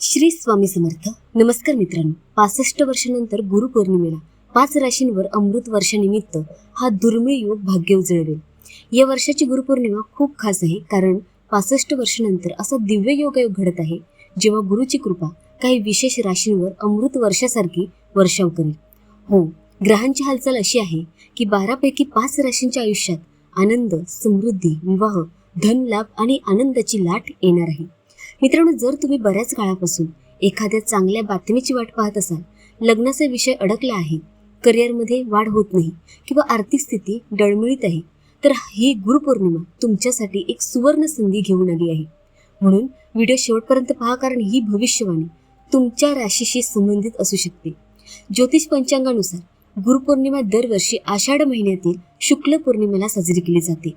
श्री स्वामी समर्थ. नमस्कार मित्रांनो. पासष्ट वर्षानंतर गुरुपौर्णिमेला पाच राशींवर अमृत वर्षानिमित्त हा दुर्मिळ योग भाग्य उजळवेल. या वर्षाची गुरुपौर्णिमा खूप खास आहे कारण पासष्ट वर्षानंतर असा दिव्य योगायोग घडत आहे जेव्हा गुरुची कृपा काही विशेष राशींवर अमृत वर्षासारखी वर्षाव करेल. हो ग्रहांची हालचाल अशी आहे की बारापैकी पाच राशींच्या आयुष्यात आनंद समृद्धी विवाह धन लाभ आणि आनंदाची लाट येणार आहे. मित्रांनो जर तुम्ही बऱ्याच काळापासून एखाद्या चांगल्या बातमीची वाट पाहत असाल लग्नाचा विषय अडकला आहे करिअरमध्ये वाढ होत नाही किंवा आर्थिक स्थिती डळमळीत आहे तर ही गुरुपौर्णिमा तुमच्यासाठी एक सुवर्ण संधी घेऊन आली आहे. म्हणून व्हिडिओ शेवटपर्यंत पहा कारण ही भविष्यवाणी तुमच्या राशीशी संबंधित असू शकते. ज्योतिष पंचांगानुसार गुरुपौर्णिमा दरवर्षी आषाढ महिन्यातील शुक्ल पौर्णिमेला साजरी केली जाते.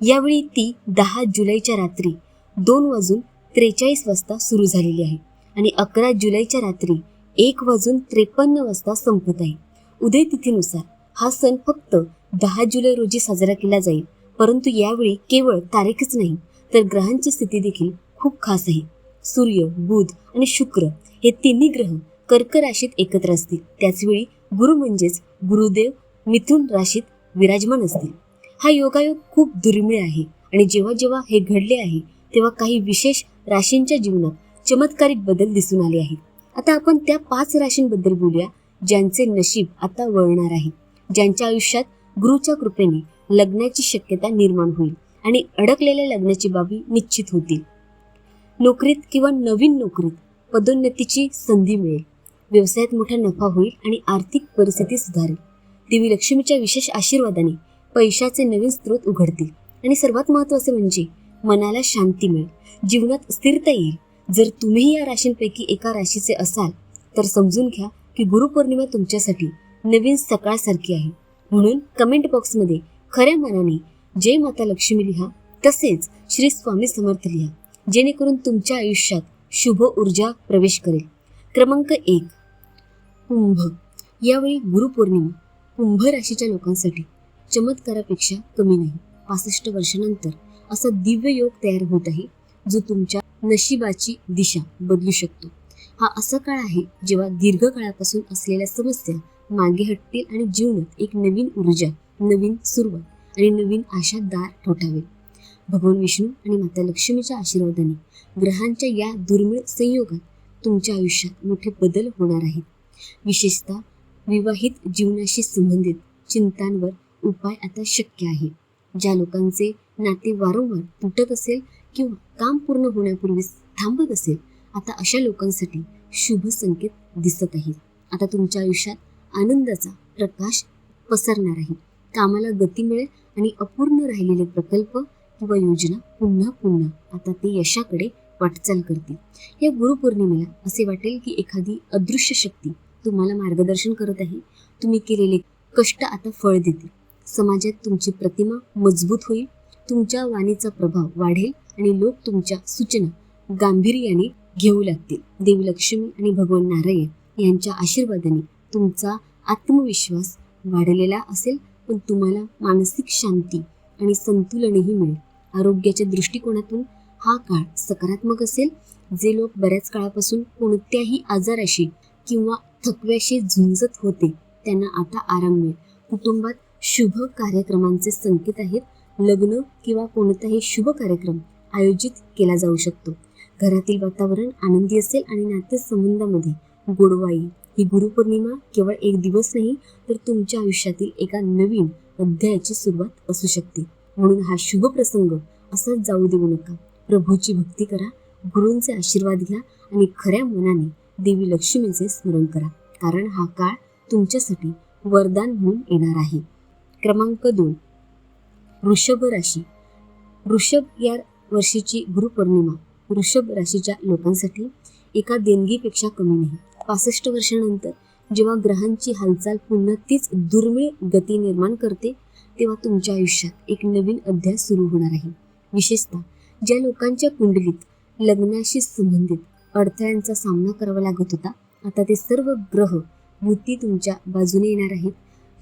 यावेळी ती दहा जुलैच्या रात्री दोन वाजून त्रेचाळीस वाजता सुरू झालेली आहे आणि अकरा जुलैच्या रात्री एक वाजून त्रेपन्न वाजता संपत आहे. उदय तिथीनुसार हा सण फक्त दहा जुलै रोजी साजरा केला जाईल परंतु यावेळी केवळ तारीखच नाही तर ग्रहांची स्थिती देखील खूप खास आहे. सूर्य बुध आणि शुक्र हे तिन्ही ग्रह कर्क राशीत एकत्र असतील. त्याचवेळी गुरु म्हणजेच गुरुदेव मिथुन राशीत विराजमान असतील. हा योगायोग खूप दुर्मिळ आहे आणि जेव्हा जेव्हा हे घडले आहे तेव्हा काही विशेष राशींच्या जीवनात चमत्कारिक बदल दिसून आले आहेत. आता आपण त्या पाच राशींबद्दल बोलूया ज्यांचे नशीब आता वळणार आहे. ज्यांच्या आयुष्यात गुरुच्या कृपेने लग्नाची शक्यता निर्माण होईल आणि अडकलेल्या लग्नाची बाबी निश्चित होतील. नोकरीत किंवा नवीन नोकरीत पदोन्नतीची संधी मिळेल. व्यवसायात मोठा नफा होईल आणि आर्थिक परिस्थिती सुधारेल. देवी लक्ष्मीच्या विशेष आशीर्वादाने पैशाचे नवीन स्रोत उघडतील. आणि सर्वात महत्त्वाचे म्हणजे मनाला शांती मिळेल. जीवनात स्थिरता येईल. जर तुम्हीही या राशींपैकी एका राशीचे असाल तर समजून घ्या की गुरुपौर्णिमा तुमच्यासाठी नवीन सकाळसारखी आहे. म्हणून कमेंट बॉक्समध्ये खऱ्या मनाने जय माता लक्ष्मी लिहा तसेच श्री स्वामी समर्थ लिहा जेणेकरून तुमच्या आयुष्यात शुभ ऊर्जा प्रवेश करेल. क्रमांक एक कुंभ. यावेळी गुरुपौर्णिमा कुंभ राशीच्या लोकांसाठी चमत्कारापेक्षा कमी नाही. पासष्ट वर्षानंतर असा दिव्य योग तयार होत आहे जो तुमच्या नशिबाची दिशा बदलू शकतो. हा असा काळ आहे जेव्हा दीर्घकाळापासून असलेल्या समस्या मागे हटतील आणि जीवनात एक नवीन ऊर्जा नवीन सुरुवात आणि नवीन आशा दार ठोठावेल. भगवान विष्णू आणि माता लक्ष्मीच्या आशीर्वादाने ग्रहांच्या या दुर्मिळ संयोगात तुमच्या आयुष्यात मोठे बदल होणार आहेत. विशेषतः विवाहित जीवनाशी संबंधित चिंतांवर उपाय आता शक्य आहे. ज्या लोकांचे नाते वारंवार तुटत असेल किंवा काम पूर्ण होण्यापूर्वीच थांबत असेल आता अशा लोकांसाठी शुभ संकेत दिसत आहे आता तुमच्या आयुष्यात आनंदाचा प्रकाश पसरणार आहे. कामाला गती मिळेल आणि अपूर्ण राहिलेले प्रकल्प किंवा योजना पुन्हा पुन्हा आता ते यशाकडे वाटचाल करतील. या गुरुपौर्णिमेला असे वाटेल की एखादी अदृश्य शक्ती तुम्हाला मार्गदर्शन करत आहे. तुम्ही केलेले कष्ट आता फळ देतील. समाजात तुमची प्रतिमा मजबूत होईल. तुमच्या वाणीचा प्रभाव वाढेल आणि लोक तुमच्या सूचना गांभीर्याने घेऊ लागतील. देवी लक्ष्मी आणि भगवान नारायण यांच्या आशीर्वादाने तुमचा आत्मविश्वास वाढलेला असेल पण तुम्हाला मानसिक शांती आणि संतुलनही मिळेल. आरोग्याच्या दृष्टिकोनातून हा काळ सकारात्मक असेल. जे लोक बऱ्याच काळापासून कोणत्याही आजाराशी किंवा थकव्याशी झुंजत होते त्यांना आता आराम मिळेल. कुटुंबात शुभ कार्यक्रमांचे संकेत आहेत. लग्न किंवा कोणताही शुभ कार्यक्रम आयोजित केला जाऊ शकतो. घरातील वातावरण आनंदी असेल आणि नातेसंबंधामध्ये गोडवाई ही गुरुपौर्णिमा केवळ एक दिवस नाही तर तुमच्या आयुष्यातील एका नवीन अध्यायाची सुरुवात असू शकते. म्हणून हा शुभ प्रसंग असाच जाऊ देऊ नका. प्रभूची भक्ती करा गुरूंचे आशीर्वाद घ्या आणि खऱ्या मनाने देवी लक्ष्मीचे स्मरण करा कारण हा काळ तुमच्यासाठी वरदान म्हणून येणार आहे. क्रमांक दोन. वृषभ राशी. वृषभ या वर्षीची गुरुपौर्णिमा. वृषभ राशीच्या लोकांसाठी एका देणगीपेक्षा कमी नाही. पासष्ट वर्षानंतर जेव्हा ग्रहांची हालचाल पुन्हा तीच दुर्मिळ गती निर्माण करते तेव्हा तुमच्या आयुष्यात एक नवीन अध्याय सुरू होणार आहे. विशेषतः ज्या लोकांच्या कुंडलीत लग्नाशी संबंधित अडथळ्यांचा सामना करावा लागत होता आता ते सर्व ग्रह युती तुमच्या बाजूने येणार आहेत.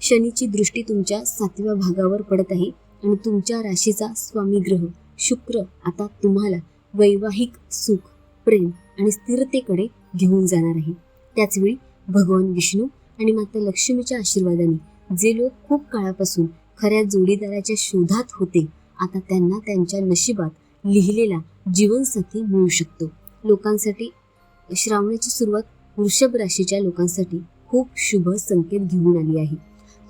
शनीची दृष्टी तुमच्या सातव्या भागावर पडत आहे. आणि तुमच्या राशीचा स्वामी ग्रह शुक्र आता तुम्हाला वैवाहिक सुख प्रेम आणि स्थिरतेकडे घेऊन जाणार आहे. त्याचवेळी भगवान विष्णू आणि माता लक्ष्मीच्या आशीर्वादाने जे लोक खूप काळापासून खऱ्या जोडीदाराच्या शोधात होते आता त्यांना त्यांच्या नशिबात लिहिलेला जीवनसाथी मिळू शकतो. लोकांसाठी श्रावणाची सुरुवात वृषभ राशीच्या लोकांसाठी खूप शुभ संकेत घेऊन आली आहे.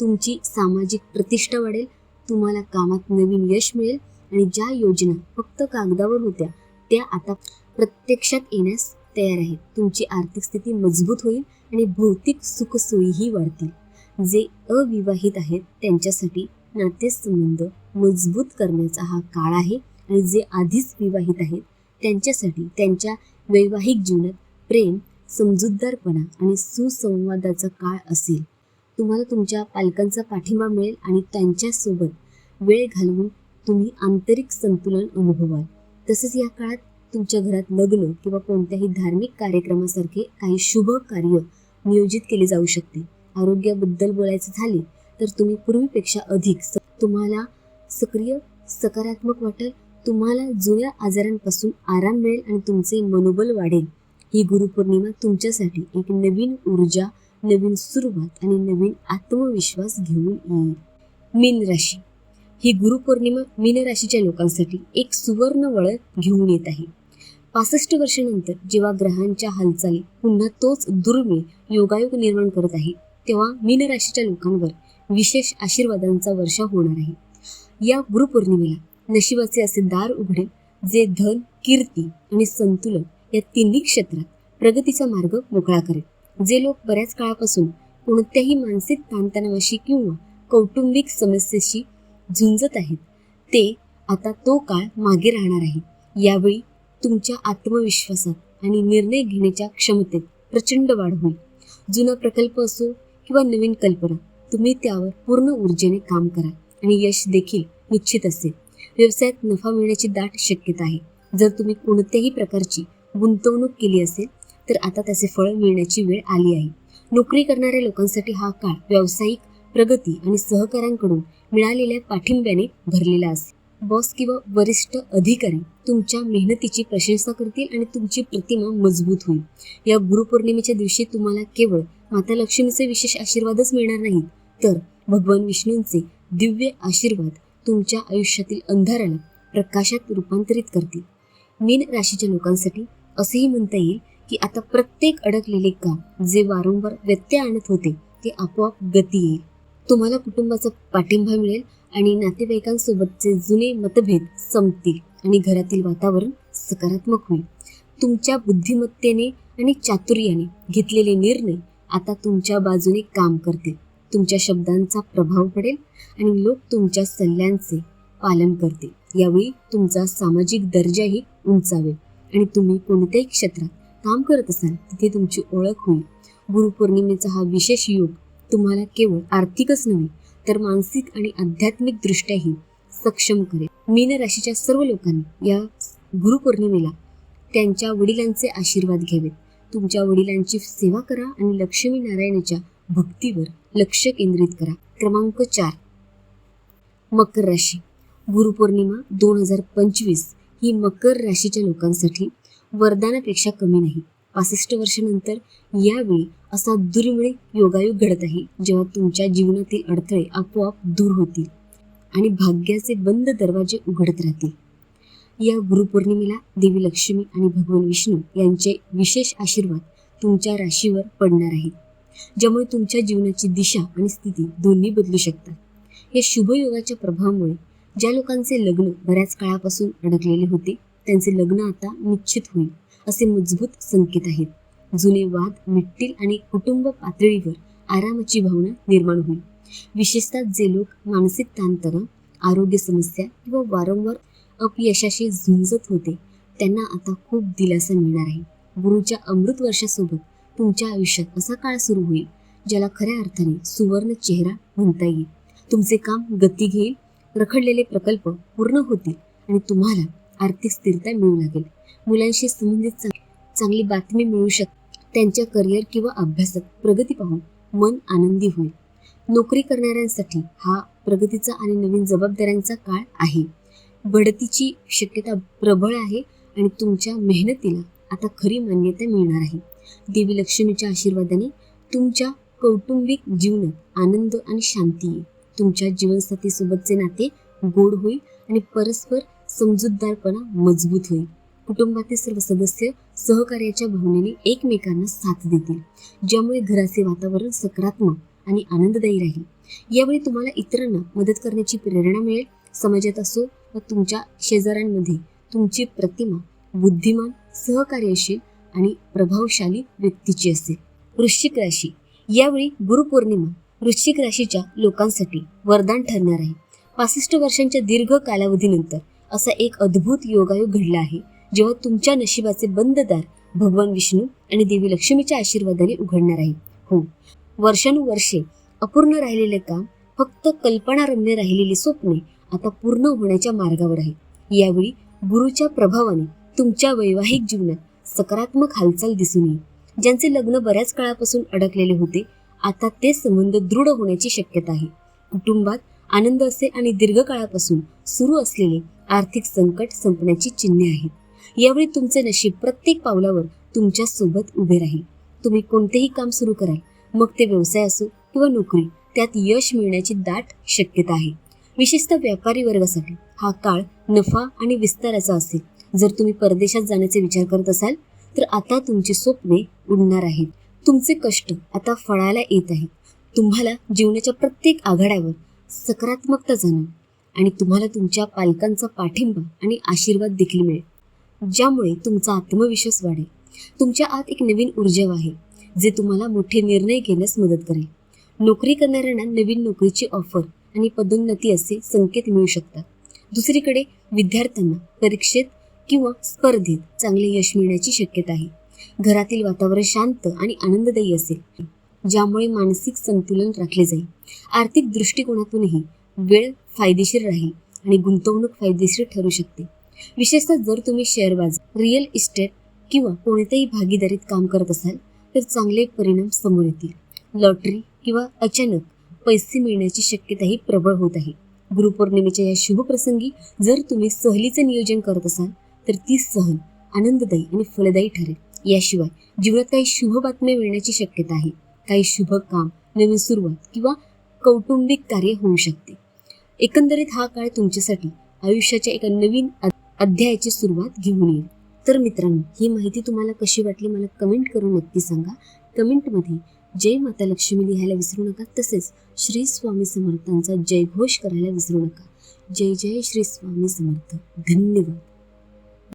तुमची सामाजिक प्रतिष्ठा वाढेल तुम्हाला कामात नवीन यश मिळेल आणि ज्या योजना फक्त कागदावर होत्या त्या आता प्रत्यक्षात येण्यास तयार आहेत. तुमची आर्थिक स्थिती मजबूत होईल आणि भौतिक सुखसोयीही वाढतील. जे अविवाहित आहेत त्यांच्यासाठी नातेसंबंध मजबूत करण्याचा हा काळ आहे आणि जे आधीच विवाहित आहेत त्यांच्यासाठी त्यांच्या वैवाहिक जीवनात प्रेम समजूतदारपणा आणि सुसंवादाचा काळ असेल. तुम्हाला तुमच्या पालकांचा पाठिंबा मिळेल आणि त्यांच्यासोबत वेळ घालवून तुम्ही आंतरिक संतुलन अनुभवाल. तसेच या काळात तुमच्या घरात लग्न किंवा कोणत्याही धार्मिक कार्यक्रमासारखे काही शुभ कार्य नियोजित केले जाऊ शकते. आरोग्याबद्दल बोलायचे झाले तर तुम्ही पूर्वीपेक्षा अधिक तुम्हाला सक्रिय सकारात्मक वाटेल तुम्हाला जुन्या आजारांपासून आराम मिळेल आणि तुमचे मनोबल वाढेल. ही गुरुपौर्णिमा तुमच्यासाठी एक नवीन ऊर्जा नवीन सुरुवात आणि नवीन आत्मविश्वास घेऊन येईल. मीन राशी. ही गुरुपौर्णिमा मीन राशीच्या लोकांसाठी एक सुवर्ण वळण घेऊन येत आहे. पासष्ट वर्षानंतर जेव्हा ग्रहांच्या हालचाली पुन्हा तोच दुर्मिळ योगायोग निर्माण करत आहे तेव्हा मीन राशीच्या लोकांवर विशेष आशीर्वादांचा वर्षा होणार आहे. या गुरुपौर्णिमेला नशिबाचे असे दार उघडेल जे धन कीर्ती आणि संतुलन या तिन्ही क्षेत्रात प्रगतीचा मार्ग मोकळा करेल. जे लोक बऱ्याच काळापासून कोणत्याही मानसिक ताणतणावाशी किंवा कौटुंबिक समस्येशी झुंजत आहेत ते आता तो काळ मागे राहणार आहे. यावेळी तुमच्या आत्मविश्वासात आणि निर्णय घेण्याच्या क्षमतेत प्रचंड वाढ होईल. जुना प्रकल्प असो किंवा नवीन कल्पना तुम्ही त्यावर पूर्ण ऊर्जेने काम करा आणि यश देखील निश्चित असेल. व्यवसायात नफा मिळण्याची दाट शक्यता आहे. जर तुम्ही कोणत्याही प्रकारची गुंतवणूक केली असेल तर आता त्याचे फळ मिळण्याची वेळ आली आहे. नोकरी करणाऱ्या लोकांसाठी हा काळ व्यावसायिक प्रगती आणि सहकाऱ्यांकडून मिळालेल्या पाठिंब्याने भरलेला असेल. बॉस किंवा वरिष्ठ अधिकारी तुमच्या मेहनतीची प्रशंसा करतील आणि तुमची प्रतिमा मजबूत होईल. या गुरुपौर्णिमेच्या दिवशी तुम्हाला केवळ माता लक्ष्मीचे विशेष आशीर्वादच मिळणार नाहीत तर भगवान विष्णूंचे दिव्य आशीर्वाद तुमच्या आयुष्यातील अंधाराला प्रकाशात रूपांतरित करतील. मीन राशीच्या लोकांसाठी असेही म्हणता येईल की आता प्रत्येक अडकलेले काम जे वारंवार व्यत्यय आणत होते ते आपोआप गती येईल. तुम्हाला कुटुंबाचा पाठिंबा मिळेल आणि नातेवाईकांसोबतचे जुने मतभेद संपतील आणि घरातील वातावरण सकारात्मक होईल. तुमच्या बुद्धिमत्तेने आणि चातुर्याने घेतलेले निर्णय आता तुमच्या बाजूने काम करतील. तुमच्या शब्दांचा प्रभाव पडेल आणि लोक तुमच्या सल्ल्यांचे पालन करतील. यावेळी तुमचा सामाजिक दर्जाही उंचावेल आणि तुम्ही कोणत्याही क्षेत्रात काम करत असाल तिथे तुमची ओळख होईल. गुरुपौर्णिमेचा हा विशेष योग तुम्हाला केवळ आर्थिकच नव्हे तर मानसिक आणि आध्यात्मिक दृष्ट्याही सक्षम करेल. मीन राशीच्या सर्व लोकांनी या गुरुपौर्णिमेला त्यांच्या वडिलांचे आशीर्वाद घ्यावेत. तुमच्या वडिलांची सेवा करा आणि लक्ष्मी नारायणाच्या भक्तीवर लक्ष केंद्रित करा. क्रमांक चार. मकर राशी. गुरुपौर्णिमा दोन हजार पंचवीस ही मकर राशीच्या लोकांसाठी वरदानापेक्षा कमी नाही. पासष्ट वर्षानंतर यावेळी असा दुर्मिळ योगायोग घडत आहे जेव्हा तुमच्या जीवनातील अडथळे आपोआप दूर होतील आणि भाग्याचे बंद दरवाजे उघडत राहतील. या गुरुपौर्णिमेला देवी लक्ष्मी आणि भगवान विष्णू यांचे विशेष आशीर्वाद तुमच्या राशीवर पडणार आहेत ज्यामुळे तुमच्या जीवनाची दिशा आणि स्थिती दोन्ही बदलू शकतात. या शुभयोगाच्या प्रभावामुळे ज्या लोकांचे लग्न बऱ्याच काळापासून अडकलेले होते त्यांचे लग्न आता निश्चित होईल असे मजबूत संकेत आहेत. जुने वाद मिटतील आणि कुटुंब पातळीवर आरामाची भावना निर्माण होईल. विशेषतः जे लोक मानसिक ताणतणाव आरोग्य समस्या किंवा वारंवार अपयशाशी झुंजत होते त्यांना आता खूप दिलासा मिळणार आहे. गुरुच्या अमृत वर्षासोबत तुमच्या आयुष्यात असा काळ सुरू होईल ज्याला खऱ्या अर्थाने सुवर्ण चेहरा म्हणता येईल. तुमचे काम गती घेईल रखडलेले प्रकल्प पूर्ण होतील आणि तुम्हाला आर्थिक स्थिरता मिळू लागेल. मुलांशी संबंधित चांग- चांगली बातमी मिळू शकते त्यांच्या करिअर किंवा अभ्यासात प्रगती पाहून मन आनंदी होईल. नोकरी करणाऱ्यांसाठी हा प्रगतीचा आणि नवीन जबाबदाऱ्यांचा काळ आहे. बढतीची शक्यता प्रबळ आहे आणि तुमच्या मेहनतीला आता खरी मान्यता मिळणार आहे. देवी लक्ष्मीच्या आशीर्वादाने तुमच्या कौटुंबिक जीवनात आनंद आणि शांती येईल. तुमच्या जीवनसाथीसोबतचे नाते गोड होईल आणि परस्पर समजूतदारपणा मजबूत होईल. कुटुंबातील सर्व सदस्य सहकार्याच्या भावनेने एकमेकांना साथ देतील. ज्यामुळे घराचे वातावरण सकारात्मक आणि आनंददायी राहील. यावेळी तुम्हाला इतरांना मदत करण्याची प्रेरणा मिळेल. समाजात असो व तुमच्या शेजाऱ्यांमध्ये तुमची प्रतिमा बुद्धिमान सहकार्यशील आणि प्रभावशाली व्यक्तीची असेल. वृश्चिक राशी. यावेळी गुरुपौर्णिमा वृश्चिक राशीच्या लोकांसाठी वरदान ठरणार आहे. पासष्ट वर्षांच्या दीर्घ कालावधीनंतर असा एक अद्भुत योगायोग घडला आहे. जेव्हा तुमच्या नशिबाचे बंद दार भगवान विष्णू आणि देवी लक्ष्मीच्या आशीर्वादाने उघडणार आहे हो. वर्षानुवर्षे अपूर्ण राहिलेले काम फक्त कल्पनारम्य राहिलेली स्वप्ने आता पूर्ण होण्याच्या मार्गावर आहे यावेळी गुरुच्या प्रभावाने तुमच्या वैवाहिक जीवनात सकारात्मक हालचाल दिसून येईल. ज्यांचे लग्न बऱ्याच काळापासून अडकलेले होते आता ते संबंध दृढ होण्याची शक्यता आहे. कुटुंबात आनंद असेल आणि दीर्घकाळापासून सुरू असलेले आर्थिक संकट संपण्याची चिन्हे आहेत. यावेळी तुमचे नशीब प्रत्येक पावलावर तुमच्यासोबत उभे राहील. तुम्ही कोणतेही काम सुरू कराल. मग ते व्यवसाय असो किंवा नोकरी त्यात यश मिळण्याची दाट शक्यता आहे. विशेषतः व्यापारी वर्गासाठी हा काळ नफा आणि विस्ताराचा असेल. जर तुम्ही परदेशात जाण्याचे विचार करत असाल तर आता तुमची स्वप्ने उडणार आहेत. तुमचे कष्ट आता फळायला येत आहेत. तुम्हाला जीवनाच्या प्रत्येक आघाड्यावर सकारात्मकता जाणवेल. आणि तुम्हाला तुमच्या पालकांचा पाठिंबा आणि आशीर्वाद देखील मिळेल. ज्यामुळे तुमचा आत्मविश्वास वाढेल. तुमच्या आत एक नवीन ऊर्जा आहे जे तुम्हाला मोठे निर्णय घेण्यास मदत करेल. नोकरी करणाऱ्यांना नवीन नोकरीची ऑफर आणि पदोन्नती असे संकेत मिळू शकतात. दुसरीकडे विद्यार्थ्यांना परीक्षेत किंवा स्पर्धेत चांगले यश मिळण्याची शक्यता आहे. घरातील वातावरण शांत आणि आनंददायी असेल ज्यामुळे मानसिक संतुलन राखले जाईल. आर्थिक दृष्टिकोनातूनही वेळ फायदेशीर राहील आणि गुंतवणूक फायदेशीर ठरू शकते. विशेषतः जर तुम्ही शेअर बाजार रिअल इस्टेट किंवा कोणत्याही भागीदारीत काम करत असाल तर चांगले परिणाम समोर येतील. लॉटरी किंवा अचानक पैसे मिळण्याची शक्यताही प्रबळ होत आहे. गुरुपौर्णिमेच्या या शुभप्रसंगी जर तुम्ही सहलीचं नियोजन करत असाल तर ती सहल आनंददायी आणि फलदायी ठरेल. याशिवाय जीवनात काही शुभ बातम्या मिळण्याची शक्यता आहे. काही शुभ काम नवीन सुरुवात किंवा कौटुंबिक कार्य होऊ शकते. एकंदरीत हा काळ तुमच्यासाठी आयुष्याच्या एका नवीन अध्यायाची सुरुवात घेऊन येईल. तर मित्रांनो ही माहिती तुम्हाला कशी वाटली मला कमेंट करून नक्की सांगा. कमेंटमध्ये जय माता लक्ष्मी लिहायला विसरू नका तसेच श्री स्वामी समर्थांचा जयघोष करायला विसरू नका. जय जय श्री स्वामी समर्थ. धन्यवाद.